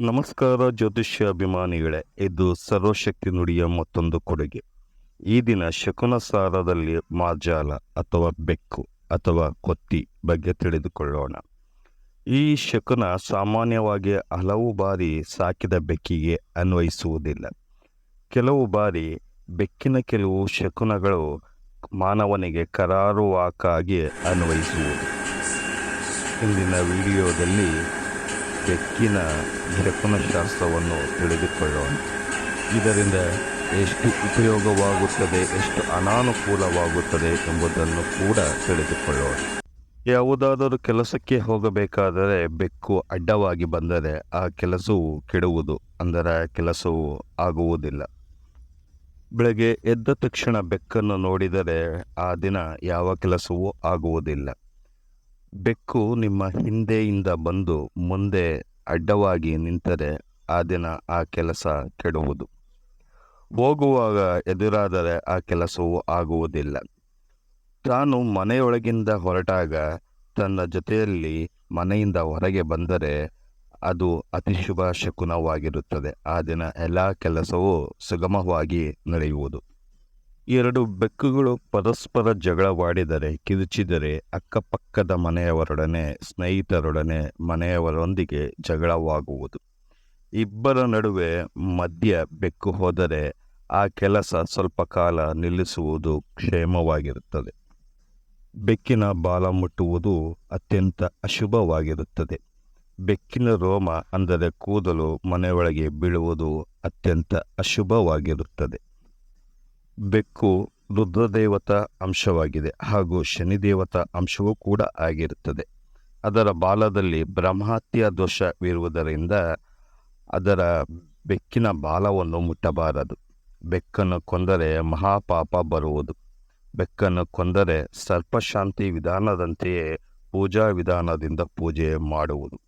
ನಮಸ್ಕಾರ ಜ್ಯೋತಿಷ್ಯ ಅಭಿಮಾನಿಗಳೇ, ಇದು ಸರ್ವಶಕ್ತಿ ನುಡಿಯ ಮತ್ತೊಂದು ಕೊಡುಗೆ. ಈ ದಿನ ಶಕುನ ಸಾರದಲ್ಲಿ ಮಾರ್ಜಾಲ ಅಥವಾ ಬೆಕ್ಕು ಅಥವಾ ಕೊತ್ತಿ ಬಗ್ಗೆ ತಿಳಿದುಕೊಳ್ಳೋಣ. ಈ ಶಕುನ ಸಾಮಾನ್ಯವಾಗಿ ಹಲವು ಬಾರಿ ಸಾಕಿದ ಬೆಕ್ಕಿಗೆ ಅನ್ವಯಿಸುವುದಿಲ್ಲ. ಕೆಲವು ಬಾರಿ ಬೆಕ್ಕಿನ ಕೆಲವು ಶಕುನಗಳು ಮಾನವನಿಗೆ ಕರಾರುವಾಕಾಗಿ ಅನ್ವಯಿಸುವುದು. ಇಂದಿನ ವಿಡಿಯೋದಲ್ಲಿ ಬೆಕ್ಕಿನ ಶಾಸ್ತ್ರವನ್ನು ತಿಳಿದುಕೊಳ್ಳೋಣ. ಇದರಿಂದ ಎಷ್ಟು ಉಪಯೋಗವಾಗುತ್ತದೆ, ಎಷ್ಟು ಅನಾನುಕೂಲವಾಗುತ್ತದೆ ಎಂಬುದನ್ನು ಕೂಡ ತಿಳಿದುಕೊಳ್ಳೋಣ. ಯಾವುದಾದರೂ ಕೆಲಸಕ್ಕೆ ಹೋಗಬೇಕಾದರೆ ಬೆಕ್ಕು ಅಡ್ಡವಾಗಿ ಬಂದರೆ ಆ ಕೆಲಸವು ಕೆಡುವುದು, ಅಂದರೆ ಕೆಲಸವು ಆಗುವುದಿಲ್ಲ. ಬೆಳಗ್ಗೆ ಎದ್ದ ತಕ್ಷಣ ಬೆಕ್ಕನ್ನು ನೋಡಿದರೆ ಆ ದಿನ ಯಾವ ಕೆಲಸವೂ ಆಗುವುದಿಲ್ಲ. ಬೆಕ್ಕು ನಿಮ್ಮ ಹಿಂದೆಯಿಂದ ಬಂದು ಮುಂದೆ ಅಡ್ಡವಾಗಿ ನಿಂತರೆ ಆ ದಿನ ಆ ಕೆಲಸ ಕೆಡುವುದು. ಹೋಗುವಾಗ ಎದುರಾದರೆ ಆ ಕೆಲಸವು ಆಗುವುದಿಲ್ಲ. ತಾನು ಮನೆಯೊಳಗಿಂದ ಹೊರಟಾಗ ತನ್ನ ಜೊತೆಯಲ್ಲಿ ಮನೆಯಿಂದ ಹೊರಗೆ ಬಂದರೆ ಅದು ಅತಿ ಶುಭ ಶಕುನವಾಗಿರುತ್ತದೆ. ಆ ದಿನ ಎಲ್ಲ ಕೆಲಸವೂ ಸುಗಮವಾಗಿ ನಡೆಯುವುದು. ಎರಡು ಬೆಕ್ಕುಗಳು ಪರಸ್ಪರ ಜಗಳವಾಡಿದರೆ, ಕಿರುಚಿದರೆ ಅಕ್ಕಪಕ್ಕದ ಮನೆಯವರೊಡನೆ, ಸ್ನೇಹಿತರೊಡನೆ ಮನೆಯವರೊಂದಿಗೆ ಜಗಳವಾಗುವುದು. ಇಬ್ಬರ ನಡುವೆ ಮಧ್ಯ ಬೆಕ್ಕು ಹೋದರೆ ಆ ಕೆಲಸ ಸ್ವಲ್ಪ ಕಾಲ ನಿಲ್ಲಿಸುವುದು ಕ್ಷೇಮವಾಗಿರುತ್ತದೆ. ಬೆಕ್ಕಿನ ಬಾಲ ಮುಟ್ಟುವುದು ಅತ್ಯಂತ ಅಶುಭವಾಗಿರುತ್ತದೆ. ಬೆಕ್ಕಿನ ರೋಮ ಅಂದರೆ ಕೂದಲು ಮನೆಯೊಳಗೆ ಬೀಳುವುದು ಅತ್ಯಂತ ಅಶುಭವಾಗಿರುತ್ತದೆ. ಬೆಕ್ಕು ರುದ್ರದೇವತ ಅಂಶವಾಗಿದೆ ಹಾಗೂ ಶನಿದೇವತಾ ಅಂಶವೂ ಕೂಡ ಆಗಿರುತ್ತದೆ. ಅದರ ಬಾಲದಲ್ಲಿ ಬ್ರಹ್ಮಹತ್ಯ ದೋಷವಿರುವುದರಿಂದ ಅದರ ಬೆಕ್ಕಿನ ಬಾಲವನ್ನು ಮುಟ್ಟಬಾರದು. ಬೆಕ್ಕನ್ನು ಕೊಂದರೆ ಮಹಾಪಾಪ ಬರುವುದು. ಬೆಕ್ಕನ್ನು ಕೊಂದರೆ ಸರ್ಪಶಾಂತಿ ವಿಧಾನದಂತೆಯೇ ಪೂಜಾ ವಿಧಾನದಿಂದ ಪೂಜೆ ಮಾಡುವುದು.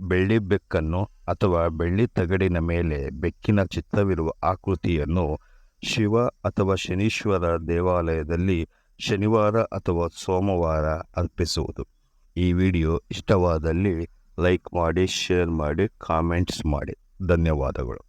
ಬೆಳ್ಳಿ ಬೆಕ್ಕನ್ನು ಅಥವಾ ಬೆಳ್ಳಿ ತಗಡಿನ ಮೇಲೆ ಬೆಕ್ಕಿನ ಚಿತ್ರವಿರುವ ಆಕೃತಿಯನ್ನು ಶಿವ ಅಥವಾ ಶನೀಶ್ವರ ದೇವಾಲಯದಲ್ಲಿ ಶನಿವಾರ ಅಥವಾ ಸೋಮವಾರ ಅರ್ಪಿಸುವುದು. ಈ ವಿಡಿಯೋ ಇಷ್ಟವಾದಲ್ಲಿ ಲೈಕ್ ಮಾಡಿ, ಶೇರ್ ಮಾಡಿ, ಕಾಮೆಂಟ್ಸ್ ಮಾಡಿ. ಧನ್ಯವಾದಗಳು.